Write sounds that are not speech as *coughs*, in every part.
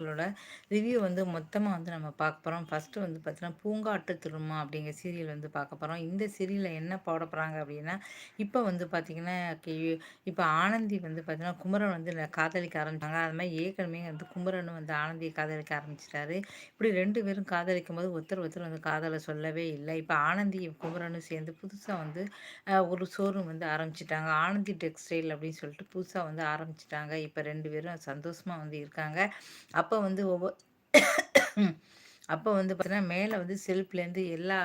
களோட review வந்து மொத்தமாக வந்து நம்ம பார்க்க போகிறோம் ஃபஸ்ட்டு வந்து பார்த்தீங்கன்னா பூங்காட்டு திருமா அப்படிங்கிற சீரியல் வந்து பார்க்க போகிறோம் இந்த சீரியலில் என்ன போட போகிறாங்க அப்படின்னா இப்போ வந்து பார்த்திங்கன்னா இப்போ ஆனந்தி வந்து பார்த்திங்கன்னா குமரன் வந்து காதலிக்க ஆரம்பிச்சாங்க. அது மாதிரி ஏற்கனவே வந்து குமரனும் வந்து ஆனந்தியை காதலிக்க ஆரம்பிச்சிட்டாரு. இப்படி ரெண்டு பேரும் காதலிக்கும் போது ஒருத்தர் ஒருத்தர் வந்து காதலை சொல்லவே இல்லை. இப்போ ஆனந்தி குமரனும் சேர்ந்து புதுசாக வந்து ஒரு ஷோரூம் வந்து ஆரம்பிச்சிட்டாங்க. ஆனந்தி டெக்ஸ்டைல் அப்படின்னு சொல்லிட்டு புதுசாக வந்து ஆரம்பிச்சிட்டாங்க. இப்போ ரெண்டு பேரும் சந்தோஷமாக வந்து இருக்காங்க. அப்போ அப்போ வந்து ஒவ்வொரு *coughs* அப்போ வந்து பார்த்தீங்கன்னா மேலே வந்து செல்ஃப்லேருந்து எல்லா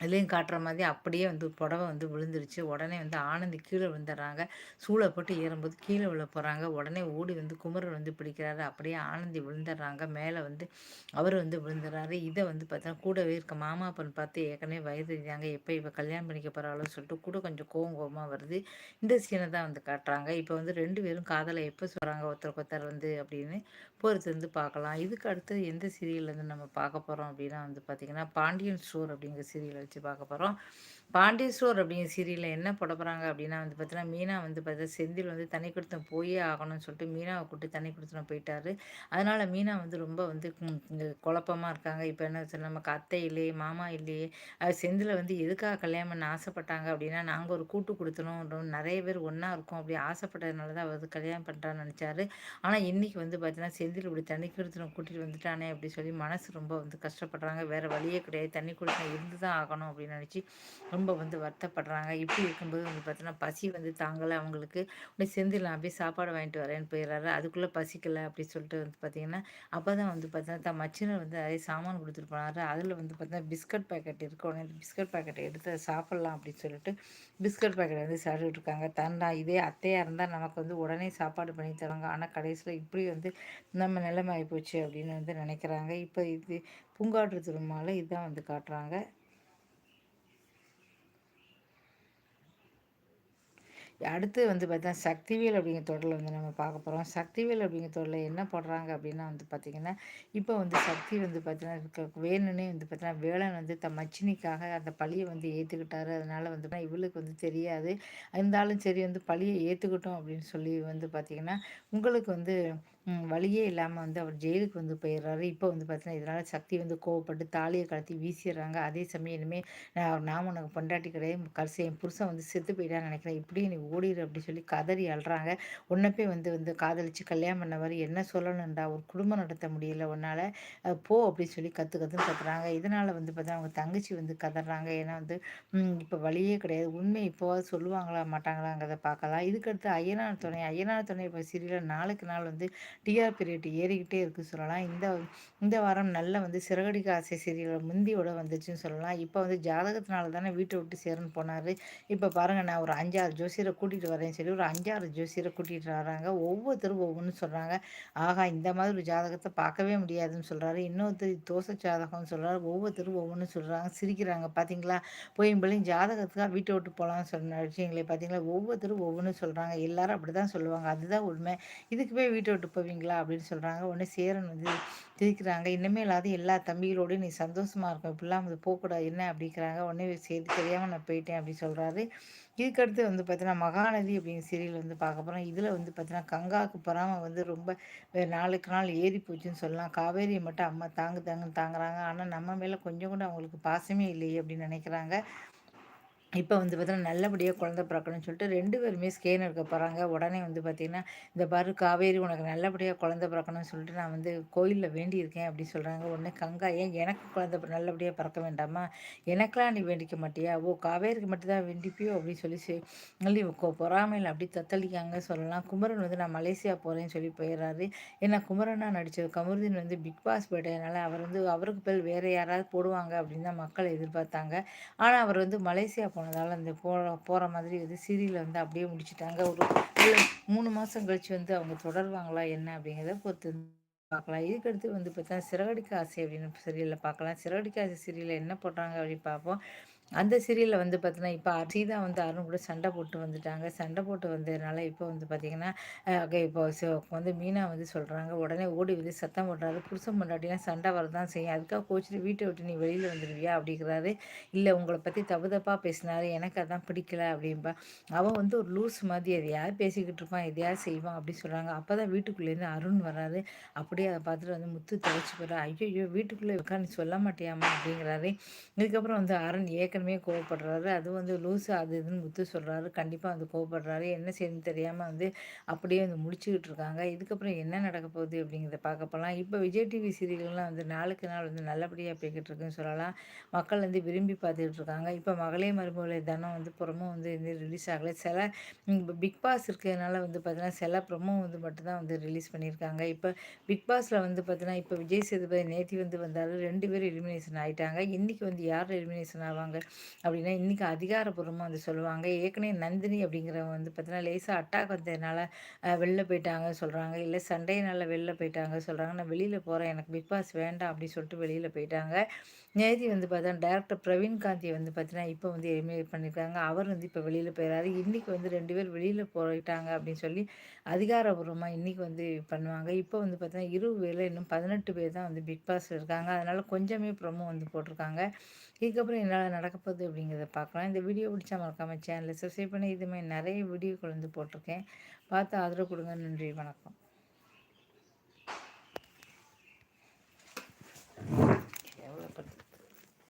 இதுலேயும் காட்டுற மாதிரி அப்படியே வந்து புடவை வந்து விழுந்துருச்சு. உடனே வந்து ஆனந்தி கீழே விழுந்துடுறாங்க. சூளை போட்டு ஏறும்போது கீழே விழ போகிறாங்க உடனே ஓடி வந்து குமரன் வந்து பிடிக்கிறாரு. அப்படியே ஆனந்தி விழுந்துடுறாங்க. மேலே வந்து அவர் வந்து விழுந்துடுறாரு. இதை வந்து பார்த்தா கூடவே இருக்க மாமா அப்பன் பார்த்து ஏற்கனவே வயது இருந்தாங்க எப்போ இப்போ கல்யாணம் பண்ணிக்க போகிறாலும் சொல்லிட்டு கூட கொஞ்சம் கோவம் கோபமாக வருது. இந்த சீனை தான் வந்து காட்டுறாங்க. இப்போ வந்து ரெண்டு பேரும் காதலை எப்போ சொல்கிறாங்க ஒருத்தருக்கு ஒருத்தர் வந்து அப்படின்னு பொறுத்து வந்து பார்க்கலாம். இதுக்கு அடுத்து எந்த சீரியல் வந்து நம்ம பார்க்க போகிறோம் அப்படின்னா வந்து பார்த்திங்கன்னா பாண்டியன் ஸ்டோர் அப்படிங்கிற சீரியல் வச்சு பார்க்க போகிறோம் பாண்டேஸ்வர் அப்படிங்கிற சீரியலில் என்ன போட போகிறாங்க அப்படின்னா வந்து பார்த்தீங்கன்னா மீனா வந்து பார்த்தா செந்தில் வந்து தனி கொடுத்தம் போயே ஆகணும்னு சொல்லிட்டு மீனாவை கூப்பிட்டு தனி கொடுத்தனம் போயிட்டாரு. அதனால் மீனா வந்து ரொம்ப வந்து குழப்பமாக இருக்காங்க. இப்போ என்ன நமக்கு அத்தை இல்லையே மாமா இல்லையே அது செந்தில் வந்து எதுக்காக கல்யாணம் பண்ண ஆசைப்பட்டாங்க அப்படின்னா நாங்கள் ஒரு கூட்டு கொடுத்தணும் நிறைய பேர் ஒன்றா இருக்கோம் அப்படி ஆசைப்பட்டதுனால தான் அவர் கல்யாணம் பண்ணுறான்னு நினச்சாரு. ஆனால் இன்றைக்கி வந்து பார்த்தீங்கன்னா செந்தில் இப்படி தண்ணி கொடுத்தனம் கூட்டிகிட்டு வந்துட்டானே அப்படி சொல்லி மனசு ரொம்ப வந்து கஷ்டப்படுறாங்க. வேறு வழியே கிடையாது. தண்ணி கொடுத்தனம் இருந்து தான் ஆகணும் அப்படின்னு நினச்சி ரொம்ப வந்து வருத்தப்படுறாங்க. இப்படி இருக்கும்போது வந்து பார்த்தீங்கன்னா பசி வந்து தாங்கலை. அவங்களுக்கு உடனே செந்தில் நான் போய் சாப்பாடு வாங்கிட்டு வரேன்னு போயிடுறாரு. அதுக்குள்ளே பசிக்கலை. அப்படின்னு சொல்லிட்டு வந்து பார்த்தீங்கன்னா அப்போ தான் வந்து பார்த்தீங்கன்னா தான் மச்சினர் வந்து அதே சாமான் கொடுத்துட்டு போனார். அதில் வந்து பார்த்தீங்கன்னா பிஸ்கட் பேக்கெட் இருக்கு. உடனே பிஸ்கட் பேக்கெட்டை எடுத்து சாப்பிட்லாம் அப்படின்னு சொல்லிட்டு பிஸ்கட் பேக்கெட் வந்து சாப்பிட்டுட்டு இருக்காங்க தண்டா இதே அத்தையாக இருந்தால் நமக்கு வந்து உடனே சாப்பாடு பண்ணி தருவாங்க. ஆனால் கடைசியில் இப்படி வந்து நம்ம நிலைமை ஆகிப்போச்சு அப்படின்னு வந்து நினைக்கிறாங்க. இப்போ இது பூங்காற்று திருமால இதுதான் வந்து காட்டுறாங்க. அடுத்து வந்து பார்த்தா சக்திவேல் அப்படிங்கிற தொடரில் வந்து நம்ம பார்க்க போகிறோம் சக்திவேல் அப்படிங்கிற தொடரில் என்ன போடுறாங்க அப்படின்னா வந்து பார்த்திங்கன்னா இப்போ வந்து சக்தி வந்து பார்த்தீங்கன்னா வேணுன்னே வந்து பார்த்தீங்கன்னா வேளன் வந்து தன் மச்சினிக்காக அந்த பழியை வந்து ஏற்றுக்கிட்டாரு அதனால் வந்து இவளுக்கு வந்து தெரியாது. இருந்தாலும் சரி வந்து பழியை ஏற்றுக்கிட்டோம் அப்படின்னு சொல்லி வந்து பார்த்திங்கன்னா உங்களுக்கு வந்து வழியே இல்லாமல் வந்து அவர் ஜெயிலுக்கு வந்து போயிடுறாரு. இப்போ வந்து பார்த்தீங்கன்னா இதனால் சக்தி வந்து கோவப்பட்டு தாலியை கலத்தி வீசிடுறாங்க. அதே சமயம் இனிமேல் நான் நான் உனக்கு பொண்டாட்டி கிடையாது. கடைசி என் புருஷன் வந்து செத்து போயிட்டான்னு நினைக்கிறேன். இப்படி நீ ஓடிடு அப்படி சொல்லி கதறி அழுறாங்க. உன்னப்பே வந்து வந்து காதலிச்சு கல்யாணம் பண்ணவர் என்ன சொல்லணும்டா? ஒரு குடும்பம் நடத்த முடியல உன்னால். போ அப்படின்னு சொல்லி கற்று கற்றுன்னு கத்துறாங்க. இதனால் வந்து பார்த்தா அவங்க தங்கச்சி வந்து கதறாங்க. ஏன்னா வந்து இப்போ வழியே கிடையாது. உண்மை இப்போவாது சொல்லுவாங்களா மாட்டாங்களாங்கிறத பார்க்கலாம். இதுக்கடுத்து ஐயனார் துணை ஐயனார் துணை இப்போ சீரியல் நாளுக்கு நாள் வந்து டிஆர்பி ரேட் ஏறிக்கிட்டே இருக்குது சொல்லலாம். இந்த இந்த வாரம் நல்ல வந்து சிறகடிக்க ஆசை சீரியல் முந்தியோட வந்துச்சுன்னு சொல்லலாம். இப்போ வந்து ஜாதகத்தினால தானே வீட்டை விட்டு சேரன்னு போனார். இப்போ பாருங்கள் நான் ஒரு அஞ்சாறு ஜோசியரை கூட்டிகிட்டு வரேன்னு சொல்லி ஒரு அஞ்சாறு ஜோசியரை கூட்டிகிட்டு வராங்க. ஒவ்வொருத்தரும் ஒவ்வொன்று சொல்கிறாங்க ஆகா இந்த மாதிரி ஒரு ஜாதகத்தை பார்க்கவே முடியாதுன்னு சொல்கிறாரு இன்னொருத்தர் தோசை ஜாதகம்னு சொல்கிறாரு ஒவ்வொருத்தரும் ஒவ்வொன்று சொல்கிறாங்க சிரிக்கிறாங்க. பார்த்தீங்களா போய் பிள்ளைங்க ஜாதகத்துக்காக வீட்டை விட்டு போகலான்னு சொன்ன விஷயங்களே பார்த்தீங்களா ஒவ்வொருத்தரும் ஒவ்வொன்றும் சொல்கிறாங்க எல்லாரும் அப்படி தான் சொல்லுவாங்க. அதுதான் உண்மை. இதுக்கு போய் வீட்டை விட்டு போவீங்களா? அப்படின்னு சொல்கிறாங்க உடனே சேரன் வந்து திரிக்கிறாங்க இன்னமே இல்லாத எல்லா தம்பிகளோடையும் நீ சந்தோஷமாக இருக்கும் இப்படிலாம் வந்து போகக்கூடாது. என்ன? அப்படிங்கிறாங்க. உடனே சேர்த்து தெரியாமல் நான் போயிட்டேன் அப்படின்னு சொல்கிறாரு இதுக்கடுத்து வந்து பார்த்தீங்கன்னா மகாநதி அப்படிங்கிற சீரியல் வந்து பார்க்க போகிறோம் இதில் வந்து பார்த்தீங்கன்னா கங்காவுக்கு பொறாமல் வந்து ரொம்ப நாளுக்கு நாள் ஏறி போச்சுன்னு சொல்லலாம். காவேரியை மட்டும் அம்மா தாங்கு தாங்குன்னு தாங்குறாங்க. ஆனால் நம்ம மேலே கொஞ்சம் கூட அவங்களுக்கு பாசமே இல்லையே அப்படின்னு நினைக்கிறாங்க. இப்போ வந்து பார்த்தீங்கன்னா நல்லபடியாக குழந்த பிறக்கணும்னு சொல்லிட்டு ரெண்டு பேருமே ஸ்கேன் எடுக்க போகிறாங்க உடனே வந்து பார்த்திங்கன்னா இந்த பாரு காவேரி உனக்கு நல்லபடியாக குழந்த பிறக்கணும்னு சொல்லிட்டு நான் வந்து கோயிலில் வேண்டியிருக்கேன் அப்படி சொல்கிறாங்க உடனே கங்கா ஏன் எனக்கு குழந்த நல்லபடியாக பிறக்க வேண்டாமா? எனக்கெலாம் நீ வேண்டிக்க மாட்டியா? ஓ காவேரிக்கு மட்டும்தான் வேண்டிப்பியோ? அப்படின்னு சொல்லி சொல்லி பொறாமையில் அப்படி தத்தளிக்காங்க சொல்லலாம். குமரன் வந்து நான் மலேசியா போகிறேன்னு சொல்லி போயிடுறாரு. ஏன்னா குமரனாக நடித்தது கமருதீன் வந்து பிக் பாஸ் போயிட்டதுனால அவர் வந்து அவருக்கு பேர் வேறு யாராவது போடுவாங்க அப்படின்னு தான் மக்கள் எதிர்பார்த்தாங்க. ஆனால் அவர் வந்து மலேசியா போனதால் அந்த போகிற போகிற மாதிரி வந்து சீரியல் வந்து அப்படியே முடிச்சுட்டாங்க. ஒரு மூணு மாதம் கழித்து வந்து அவங்க தொடருவாங்களா என்ன அப்படிங்கிறத பொறுத்து பார்க்கலாம். இதுக்கடுத்து வந்து பார்த்தா சிறகடிக்க ஆசை அப்படின்னு சீரியலில் பார்க்கலாம். சிறகடிக்க ஆசை சீரியலில் என்ன போடுறாங்க அப்படின்னு பார்ப்போம். அந்த சீரியலில் வந்து பார்த்தீங்கன்னா இப்போ சீதா வந்து அருண் கூட சண்டை போட்டு வந்துட்டாங்க. சண்டை போட்டு வந்ததுனால இப்போ வந்து பார்த்திங்கன்னா இப்போ வந்து மீனா வந்து சொல்கிறாங்க உடனே ஓடி வந்து சத்தம் போடுறாரு. புருஷன் பொண்டாட்டிலாம் சண்டை வரதான் செய்யும். அதுக்காக கோச்சிட்டு வீட்டை விட்டு நீ வெளியில் வந்துடுவியா அப்படிங்கிறாரு. இல்லை உங்களை பற்றி தப்பு தப்பாக பேசினாரு. எனக்கு அதான் பிடிக்கல. அப்படின்பா அவன் வந்து ஒரு லூஸ் மாதிரி எதையாவது பேசிக்கிட்டு இருப்பான் எதையாவது செய்வான் அப்படின்னு சொல்கிறாங்க அப்போ தான் வீட்டுக்குள்ளேருந்து அருண் வராது அப்படியே அதை பார்த்துட்டு வந்து முத்து தொலைச்சி போகிறா ஐயோ வீட்டுக்குள்ளே உட்காந்து சொல்ல மாட்டியாமா அப்படிங்கிறாரு. இதுக்கப்புறம் வந்து அருண் ஏற்கனவே ஏற்கனவே கோவப்படுறாரு. அது வந்து லூஸு அது இதுன்னு முத்து சொல்கிறாரு கண்டிப்பாக வந்து கோவப்படுறாரு. என்ன செய்யணும்னு தெரியாமல் வந்து அப்படியே வந்து முடிச்சுக்கிட்டு இருக்காங்க. இதுக்கப்புறம் என்ன நடக்க போகுது அப்படிங்கிறத பார்க்க போகலாம் இப்போ விஜய் டிவி சீரியல்லாம் வந்து நாளுக்கு நாள் வந்து நல்லபடியாக போய்கிட்டு இருக்குன்னு சொல்லலாம். மக்கள் வந்து விரும்பி பார்த்துக்கிட்டு இருக்காங்க. இப்போ மகளே மருமகளை தனம் வந்து புறமும் வந்து ரிலீஸ் ஆகலை. சில பிக் பாஸ் இருக்கிறதுனால வந்து பார்த்தீங்கன்னா சில ப்ரொமோ வந்து மட்டும்தான் வந்து ரிலீஸ் பண்ணியிருக்காங்க. இப்போ பிக் பாஸில் வந்து பார்த்தீங்கன்னா இப்போ விஜய் சேதுபதி நேத்தி வந்து வந்தாலும் ரெண்டு பேரும் எலிமினேஷன் ஆகிட்டாங்க இன்றைக்கி வந்து யார் எலிமினேஷன் ஆவாங்க? அப்படின்னா இன்றைக்கி அதிகாரப்பூர்வமாக வந்து சொல்லுவாங்க. ஏற்கனவே நந்தினி அப்படிங்கிறவங்க வந்து பார்த்தீங்கன்னா லேசாக அட்டாக் வந்ததுனால வெளில போயிட்டாங்க சொல்கிறாங்க இல்லை சண்டையினால் வெளில போயிட்டாங்க சொல்கிறாங்க நான் வெளியில் போகிறேன் எனக்கு பிக் பாஸ் வேண்டாம் அப்படின்னு சொல்லிட்டு வெளியில் போயிட்டாங்க. நேதி வந்து பார்த்தா டேரக்டர் பிரவீன் காந்தியை வந்து பார்த்தீங்கன்னா இப்போ வந்து எலிமினேட் பண்ணியிருக்காங்க. அவர் வந்து இப்போ வெளியில் போயிடாரு இன்றைக்கி வந்து ரெண்டு பேர் வெளியில் போயிட்டாங்க அப்படின்னு சொல்லி அதிகாரபூர்வமாக இன்றைக்கி வந்து பண்ணுவாங்க. இப்போ வந்து பார்த்தீங்கன்னா இருபது பேரில் இன்னும் பதினெட்டு பேர் தான் வந்து பிக் பாஸில் இருக்காங்க. அதனால் கொஞ்சமே ப்ரொமோ வந்து போட்டிருக்காங்க. இதுக்கப்புறம் என்னால் நடக்க போகுது அப்படிங்கிறத பார்க்கலாம். இந்த வீடியோ பிடிச்சா மறக்காமல் சேனலை சப்ஸ்கிரைப் பண்ணி இதுமாதிரி நிறைய வீடியோக்கள் வந்து போட்டிருக்கேன். பார்த்து ஆதரவு கொடுங்க. நன்றி. வணக்கம்.